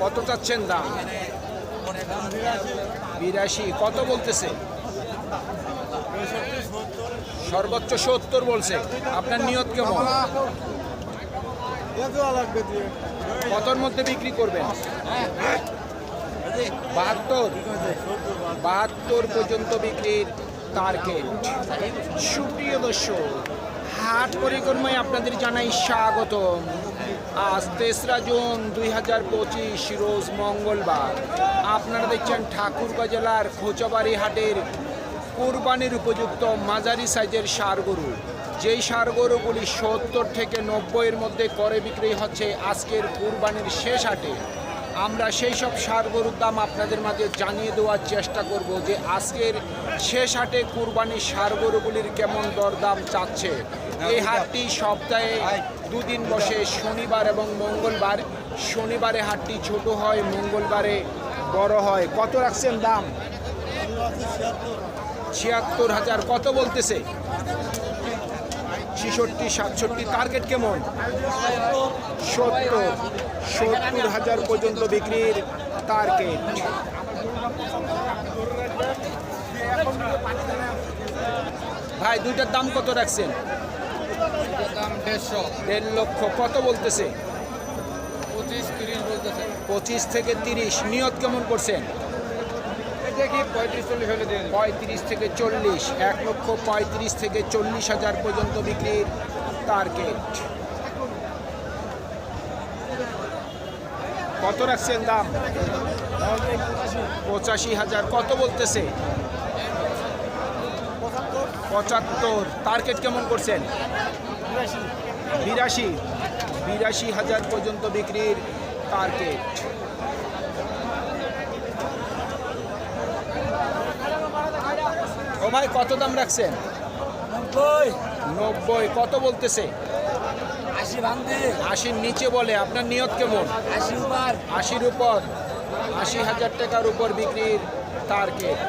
কত চাচ্ছেন দাম? বিরাশি, কত বলতেছে? সর্বোচ্চ সত্তর বলছে। আপনার নিয়ত কেমন? কতর মধ্যে বিক্রি করবেন? বাহাত্তর। বাহাত্তর পর্যন্ত বিক্রির টার্গেট সুপ্রিয় দর্শক, হাট পরিক্রমায় আপনাদের জানাই স্বাগতম। আজ তেসরা জুন দুই হাজার পঁচিশ, রোজ মঙ্গলবার। আপনারা দেখছেন ঠাকুরগাঁ জেলার খোঁচাবাড়ি হাটের কুরবানির উপযুক্ত মাঝারি সাইজের সার গরু যেই সার গরুগুলি সত্তর থেকে নব্বইয়ের মধ্যে করে বিক্রি হচ্ছে আজকের কুরবানির শেষ হাটে। আমরা সেই সব সার গরুর দাম আপনাদের মাঝে জানিয়ে দেওয়ার চেষ্টা করব যে আজকের শেষ হাটে কুরবানির সার গরুগুলির কেমন দরদাম চাচ্ছে। এই হাটটি সপ্তাহে দুদিন বসে শনিবার এবং মঙ্গলবার। শনিবারে হাটটি ছোট হয়, মঙ্গলবারে বড় হয়। কত রাখছেন দাম? ছিয়াত্তর হাজার। কত বলতেছে? ছেষট্টি, সাতষট্টি। টার্গেট কেমন? সত্তর। সত্তর হাজার পর্যন্ত বিক্রির টার্গেট। ভাই, দুইটার দাম কত রাখছেন? দেড় লক্ষ কত বলতেছে? পঁচিশ থেকে তিরিশ নিয়ত কেমন করছেন? দেখি পঁয়ত্রিশ থেকে চল্লিশ এক লক্ষ পঁয়ত্রিশ থেকে চল্লিশ হাজার পর্যন্ত বিক্রির টার্গেট কত রাখছেন দাম? পঁচাশি হাজার কত বলতেছে? পঁচাত্তর। টার্গেট কেমন করছেন? বিরাশি। বিরাশি। হাজার পর্যন্ত বিক্রির টার্গেট ও ভাই কত দাম রাখছেন? নব্বই। নব্বই। কত বলতেছে? আশি ভাঙতে। আশির নিচে বলে আপনার নিয়ত কেমন? আশি উপর। আশির উপর। আশি হাজার টাকার উপর বিক্রির টার্গেট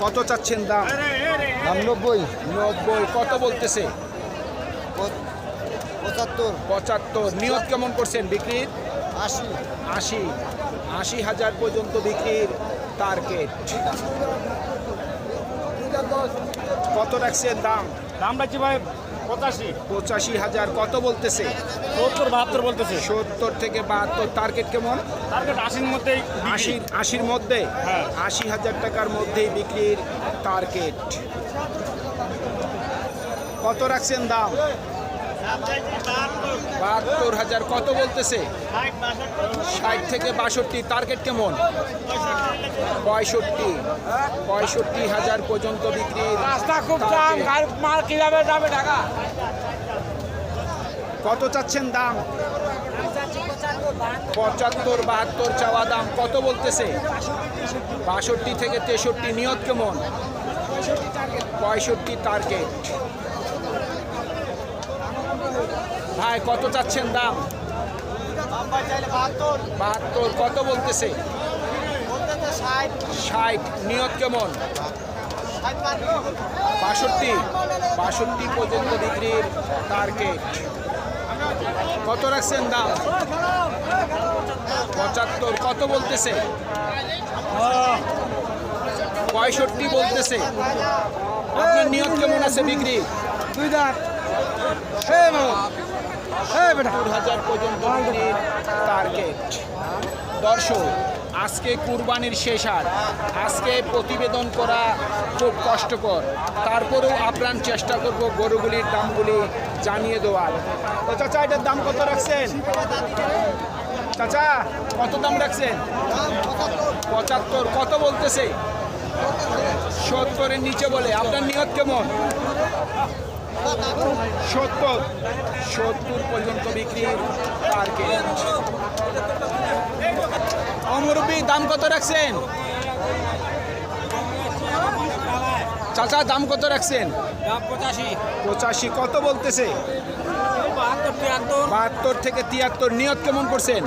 কত চাচ্ছেন দাম? দাম নব্বই নব্বই কত বলতেছে? পঁচাত্তর। পঁচাত্তর নিয়ত কেমন করছেন বিক্রির? আশি। আশি আশি হাজার পর্যন্ত বিক্রির টার্গেট কত রাখছেন দাম? দাম রাখছি ভাই পঁচাশি। হাজার কত বলতেছে? সত্তর বাহাত্তর বলতেছে। সত্তর থেকে বাহাত্তর টার্গেট কেমন? টার্গেট আশির মধ্যে আশির আশির মধ্যে? হ্যাঁ। আশি হাজার টাকার মধ্যেই বিক্রির টার্গেট কত রাখছেন দাম? বাহাত্তর হাজার কত বলতেছে? ষাট থেকে বাষট্টি টার্গেট কেমন? পঁয়ষট্টি। পঁয়ষট্টি হাজার পর্যন্ত বিক্রি। রাস্তা খুব দাম মাল কীভাবে যাবে ঢাকা? কত চাচ্ছেন দাম? পঁচাত্তর বাহাত্তর চাওয়া দাম কত বলতেছে? বাষট্টি থেকে তেষট্টি নিয়ত কেমন? পঁয়ষট্টি টার্গেট ভাই, কত চাচ্ছেন দাম? বাহাত্তর, কত বলতেছে? ষাট, নিয়ত কেমন? বাষট্টি বাষট্টি পর্যন্ত বিক্রির টার্গেট কত রাখছেন দাম? পঁচাত্তর, কত বলতেছে? পঁয়ষট্টি বলতেছে। আপনার নিয়ত কেমন আছে বিক্রি দুই দাঁত। সত্তর হাজার পর্যন্ত টার্গেট দর্শক, আজকে কুরবানির শেষ হাট আজকে প্রতিবেদন করা খুব কষ্টকর। তারপরেও আপ্রাণ চেষ্টা করব গরুগুলির দামগুলি জানিয়ে দেওয়ার। তো চাচা, এটার দাম কত রাখছেন? চাচা, কত দাম রাখছেন? পঁচাত্তর। কত বলতেছে? সত্তরের নিচে বলে। আপনার নিয়ত কেমন? সত্তর। সত্তর পর্যন্ত বিক্রির টার্গেট অমরবি দাম কত রাখছেন? চাচা দাম কত রাখছেন? পঁচাশি। কত বলতেছে? বাহাত্তর থেকে তিয়াত্তর নিয়ত কেমন করছেন?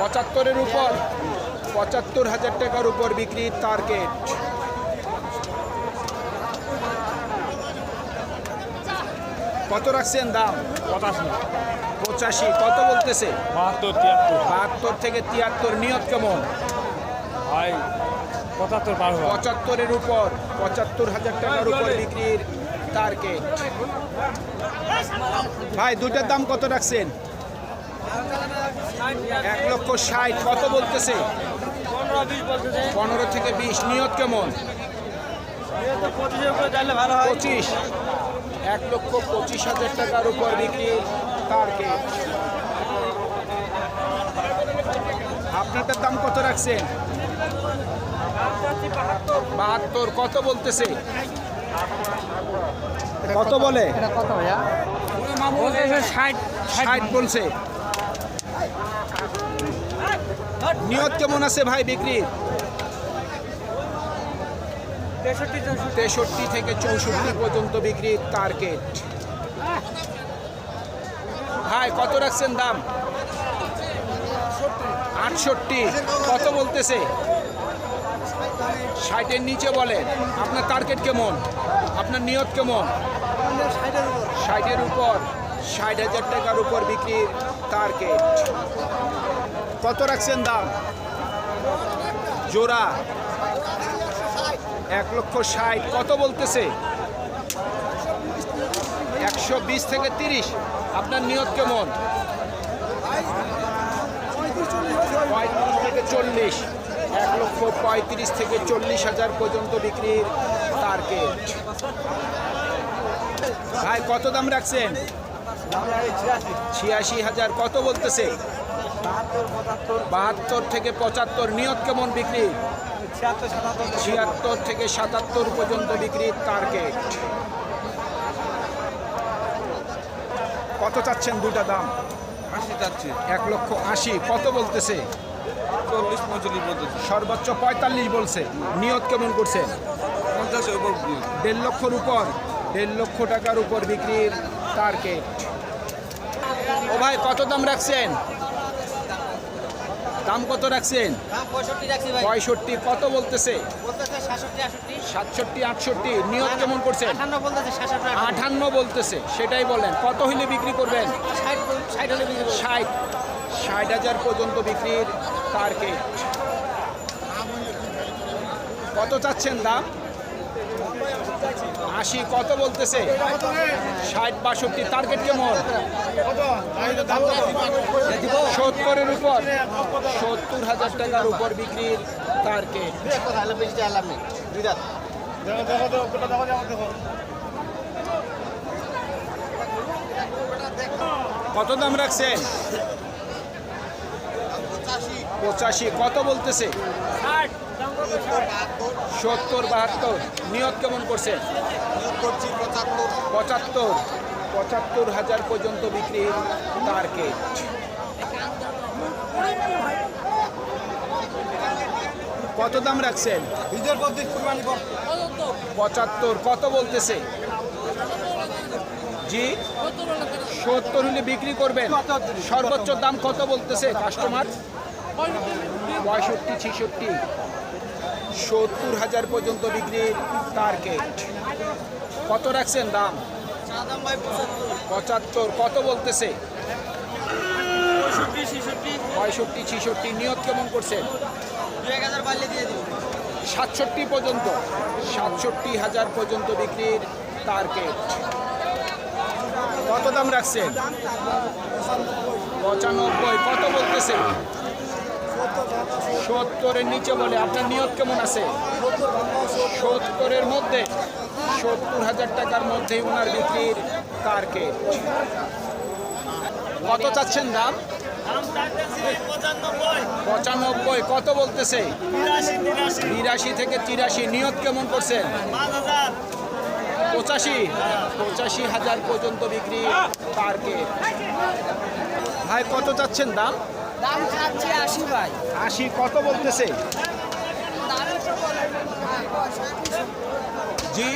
পঁচাত্তরের উপর পঁচাত্তর হাজার টাকার উপর বিক্রির টার্গেট কত রাখছেন দাম? পঁচাশি। পঁচাশি। কত বলতেছে? বাহাত্তর তিয়াত্তর। বাহাত্তর থেকে তিয়াত্তর নিয়ত কেমন? ভাই পঁচাত্তর পার পঁচাত্তরের উপর পঁচাত্তর হাজার টাকার উপর বিক্রির টার্গেট ভাই দুটার দাম কত রাখছেন? এক লক্ষ ষাট। কত বলতেছে? পনেরো থেকে বিশ। নিয়ত কেমন? পঁচিশ। এক লক্ষ পঁচিশ হাজার টাকার উপর বিক্রির টার্গেট আপনাদের দাম কত রাখছেন? বাহাত্তর কত বলতেছে? কত বলে? ষাট। ষাট বলছে। নিয়ত কেমন আছে ভাই বিক্রির? তেষট্টি থেকে চৌষট্টি পর্যন্ত বিক্রির টার্গেট। ভাই, কত রাখছেন দাম? আটষট্টি। কত বলতেছে? ষাটের নিচে বলেন আপনার টার্গেট কেমন? আপনার নিয়ত কেমন? ষাটের উপর। ষাট হাজার টাকার উপর বিক্রির টার্গেট। কত রাখছেন দাম? জোড়া। এক লক্ষ ষাট। কত বলতেছে? একশো বিশ থেকে তিরিশ। আপনার নিয়ত কেমন? পঁয়ত্রিশ থেকে চল্লিশ। এক লক্ষ পঁয়ত্রিশ থেকে চল্লিশ হাজার পর্যন্ত বিক্রির টার্গেট ভাই, কত দাম রাখছেন? ছিয়াশি হাজার। কত বলতেছে? বাহাত্তর থেকে পঁচাত্তর। নিয়ত কেমন বিক্রি? ছিয়াত্তর থেকে সাতাত্তর পর্যন্ত বিক্রির টার্গেট কত চাচ্ছেন দুটা দাম? আশি যাচ্ছে এক লক্ষ আশি। কত বলতেছে? চল্লিশ পঁয়তাল্লিশ বলতেছে। সর্বোচ্চ পঁয়তাল্লিশ বলছে। নিয়ত কেমন করছে উপর দেড় লক্ষর উপর। দেড় লক্ষ টাকার উপর বিক্রির টার্গেট ও ভাই কত দাম রাখছেন? দাম কত রাখছেন? পঁয়ষট্টি কত বলতেছে? সাতষট্টি আটষট্টি। নিয়ত কেমন করছেন? আঠান্ন বলতেছে সেটাই বলেন। কত হইলে বিক্রি করবেন। ষাট ষাট হাজার পর্যন্ত বিক্রির টার্গেট কত চাচ্ছেন দাম? আশি কত বলতেছে? ষাট বাষট্টি টার্গেট কেমন? সত্তরের উপর। সত্তর হাজার টাকার উপর বিক্রির টার্গেট কত দাম রাখছেন? পঁচাশি। কত বলতেছে? সত্তর বাহাত্তর নিয়ত কেমন করছে? পঁচাত্তর। পঁচাত্তর হাজার পর্যন্ত বিক্রির টার্গেট। কত দাম রাখছেন? পঁচাত্তর কত বলতেছে? জি? সত্তর হলে বিক্রি করবেন। সর্বোচ্চ দাম কত বলতেছে কাস্টমার? পঁয়ষট্টি ছেষট্টি। সত্তর হাজার পর্যন্ত বিক্রির টার্গেট কত রাখছেন দাম? পঁচাত্তর। কত বলতেছে? পঁয়ষট্টি, ছেষট্টি। নিয়ত কেমন করছেন? সাতষট্টি পর্যন্ত। সাতষট্টি হাজার পর্যন্ত বিক্রির টার্গেট কত দাম রাখছেন? পঁচানব্বই। কত বলতেছে? সত্তরের নিচে বলে, আপনার নিয়ত কেমন আছে? সত্তরের মধ্যে, সত্তর হাজার টাকার মধ্যে ওনার বিক্রির টার্গেট। কত চাচ্ছেন দাম? পঁচানব্বই। কত বলতেছে? বিরাশি থেকে তিরাশি। নিয়ত কেমন করছেন? পঁচাশি। পঁচাশি হাজার পর্যন্ত বিক্রি পার্কে ভাই, কত চাচ্ছেন দাম? দাম চাচ্ছে আশি ভাই। আশি কত বলতেছে? জি?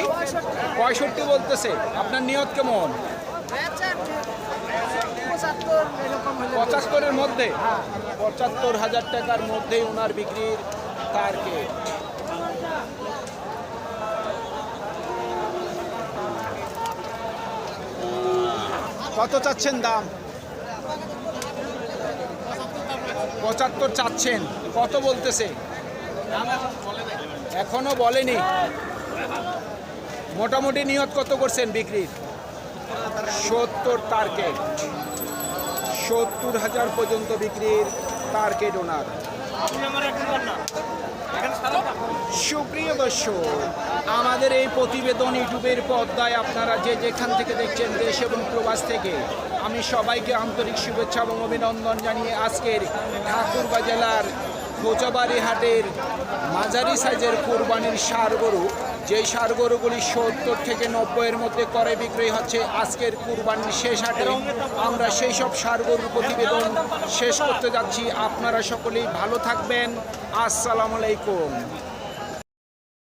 পঁয়ষট্টি বলতেছে। আপনার নিয়ত কেমন? পঁচাত্তরের মধ্যে? পঁচাত্তর হাজার টাকার মধ্যেই ওনার বিক্রির টার্গেট কত চাচ্ছেন দাম? পঁচাত্তর চাচ্ছেন। কত বলতেছে? এখনও বলেনি। মোটামুটি নিয়ত কত করছেন বিক্রির? সত্তর টার্গেট সত্তর হাজার পর্যন্ত বিক্রির টার্গেট ওনার সুপ্রিয় দর্শক, আমাদের এই প্রতিবেদন ইউটিউবের পর্দায় আপনারা যে যেখান থেকে দেখছেন দেশ এবং প্রবাস থেকে, আমি সবাইকে আন্তরিক শুভেচ্ছা এবং অভিনন্দন জানিয়ে আজকের ঠাকুরবা জেলার কোচাবাড়ি হাটের মাঝারি সাইজের কোরবানির সার গরু যেই সার গরুগুলি সত্তর থেকে নব্বইয়ের মধ্যে করে বিক্রি হচ্ছে, আজকের কুরবানির শেষ হাটে। আমরা সেই সব সার গরুর প্রতিবেদন শেষ করতে যাচ্ছি। আপনারা সকলেই ভালো থাকবেন। আসসালামু আলাইকুম।